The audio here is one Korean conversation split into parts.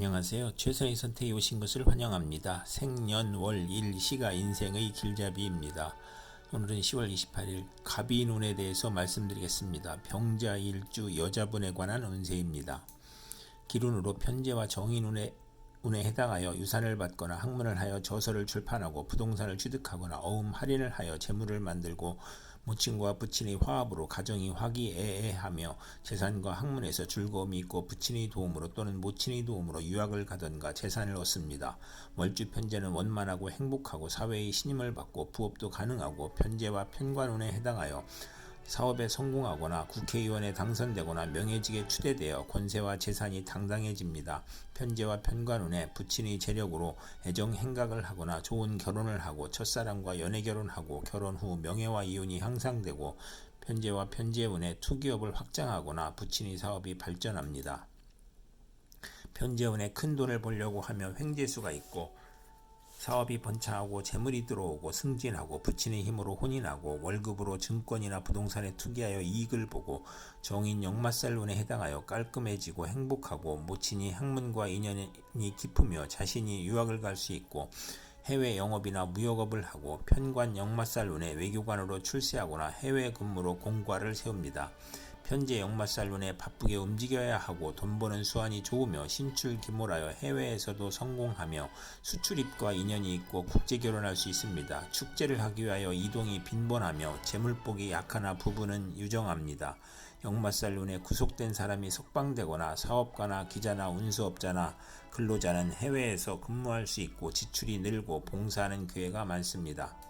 안녕하세요. 최선의 선택에 오신 것을 환영합니다. 생년월 일 시가 인생의 길잡이입니다. 오늘은 10월 28일 갑이눈에 대해서 말씀드리겠습니다. 병자일주 여자분에 관한 운세입니다. 기run으로 편제와 정인운에 운에 해당하여 유산을 받거나 학문을 하여 저서를 출판하고 부동산을 취득하거나 어음 할인을 하여 재물을 만들고 모친과 부친의 화합으로 가정이 화기애애하며 재산과 학문에서 즐거움이 있고 부친의 도움으로 또는 모친의 도움으로 유학을 가던가 재산을 얻습니다. 월주 편제는 원만하고 행복하고 사회의 신임을 받고 부업도 가능하고 편제와 편관운에 해당하여 사업에 성공하거나 국회의원에 당선되거나 명예직에 추대되어 권세와 재산이 당당해집니다. 편제와 편관운에 부친의 재력으로 애정 행각을 하거나 좋은 결혼을 하고 첫사랑과 연애 결혼하고 결혼 후 명예와 이혼이 향상되고 편제와 편제운에 투기업을 확장하거나 부친의 사업이 발전합니다. 편제운에 큰 돈을 벌려고 하면 횡재수가 있고 사업이 번창하고 재물이 들어오고 승진하고 부친의 힘으로 혼이 나고 월급으로 증권이나 부동산에 투기하여 이익을 보고 정인 역마살론에 해당하여 깔끔해지고 행복하고 모친이 학문과 인연이 깊으며 자신이 유학을 갈 수 있고 해외 영업이나 무역업을 하고 편관 역마살론에 외교관으로 출세하거나 해외 근무로 공과를 세웁니다. 현재 역마살론에 바쁘게 움직여야 하고 돈 버는 수완이 좋으며 신출 기몰하여 해외에서도 성공하며 수출입과 인연이 있고 국제 결혼할 수 있습니다. 축제를 하기 위하여 이동이 빈번하며 재물복이 약하나 부부는 유정합니다. 역마살론에 구속된 사람이 석방되거나 사업가나 기자나 운수업자나 근로자는 해외에서 근무할 수 있고 지출이 늘고 봉사하는 기회가 많습니다.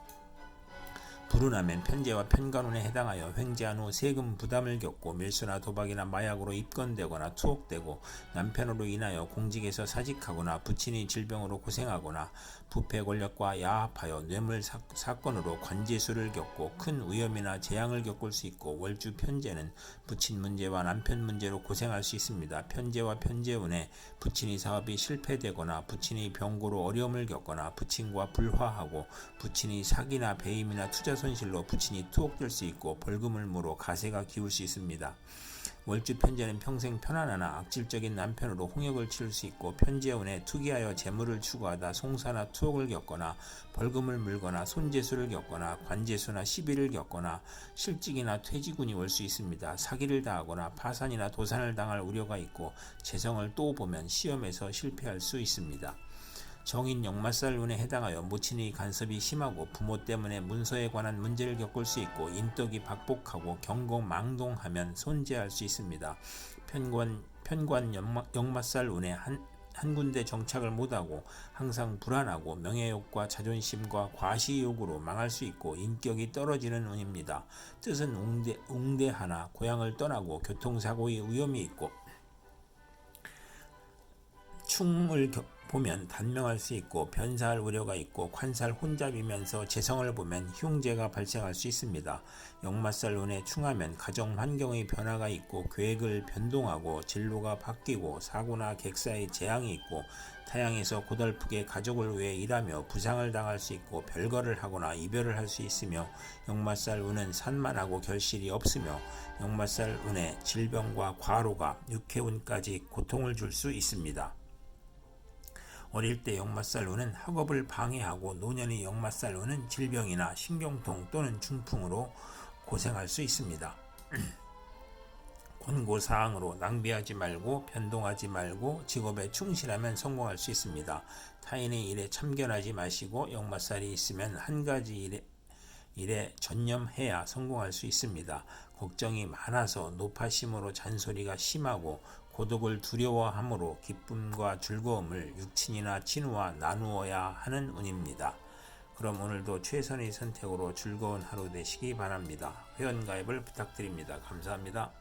불운하면 편제와 편관운에 해당하여 횡재한 후 세금 부담을 겪고 밀수나 도박이나 마약으로 입건되거나 투옥되고 남편으로 인하여 공직에서 사직하거나 부친이 질병으로 고생하거나 부패 권력과 야합하여 뇌물 사, 건으로 관제수를 겪고 큰 위험이나 재앙을 겪을 수 있고 월주 편제는 부친 문제와 남편 문제로 고생할 수 있습니다. 편제와 편제운에 부친이 사업이 실패되거나 부친이 병고로 어려움을 겪거나 부친과 불화하고 부친이 사기나 배임이나 투자 손실로 부친이 투옥될 수 있고 벌금을 물어 가세가 기울 수 있습니다. 월주 편제는 평생 편안하나 악질적인 남편으로 홍역을 치를 수 있고 편제운에 투기하여 재물을 추구하다 송사나 투옥을 겪거나 벌금을 물거나 손재수를 겪거나 관재수나 시비를 겪거나 실직이나 퇴직운이 올 수 있습니다. 사기를 당하거나 파산이나 도산을 당할 우려가 있고 재성을 또 보면 시험에서 실패할 수 있습니다. 정인 역마살운에 해당하여 모친의 간섭이 심하고 부모 때문에 문서에 관한 문제를 겪을 수 있고 인덕이 박복하고 경공망동하면 손재할 수 있습니다. 편관 편관 역마살 운에 한, 한 군데 정착을 못하고 항상 불안하고 명예욕과 자존심과 과시욕으로 망할 수 있고 인격이 떨어지는 운입니다. 뜻은 웅대, 웅대하나 고향을 떠나고 교통사고의 위험이 있고 충을 겪 보면 단명할 수 있고 변사할 우려가 있고 관살 혼잡이면서 재성을 보면 흉재가 발생할 수 있습니다. 역마살론에 충하면 가정 환경의 변화가 있고 계획을 변동하고 진로가 바뀌고 사고나 객사의 재앙이 있고 타향에서 고달프게 가족을 위해 일하며 부상을 당할 수 있고 별거를 하거나 이별을 할 수 있으며 역마살 운은 산만하고 결실이 없으며 역마살 운의 질병과 과로가 육해운까지 고통을 줄 수 있습니다. 어릴 때 역마살로는 학업을 방해하고 노년의 역마살로는 질병이나 신경통 또는 중풍으로 고생할 수 있습니다. 권고사항으로 낭비하지 말고 변동하지 말고 직업에 충실하면 성공할 수 있습니다. 타인의 일에 참견하지 마시고 역마살이 있으면 한 가지 일에 일에 전념해야 성공할 수 있습니다. 걱정이 많아서 노파심으로 잔소리가 심하고 고독을 두려워함으로 기쁨과 즐거움을 육친이나 친구와 나누어야 하는 운입니다. 그럼 오늘도 최선의 선택으로 즐거운 하루 되시기 바랍니다. 회원가입을 부탁드립니다. 감사합니다.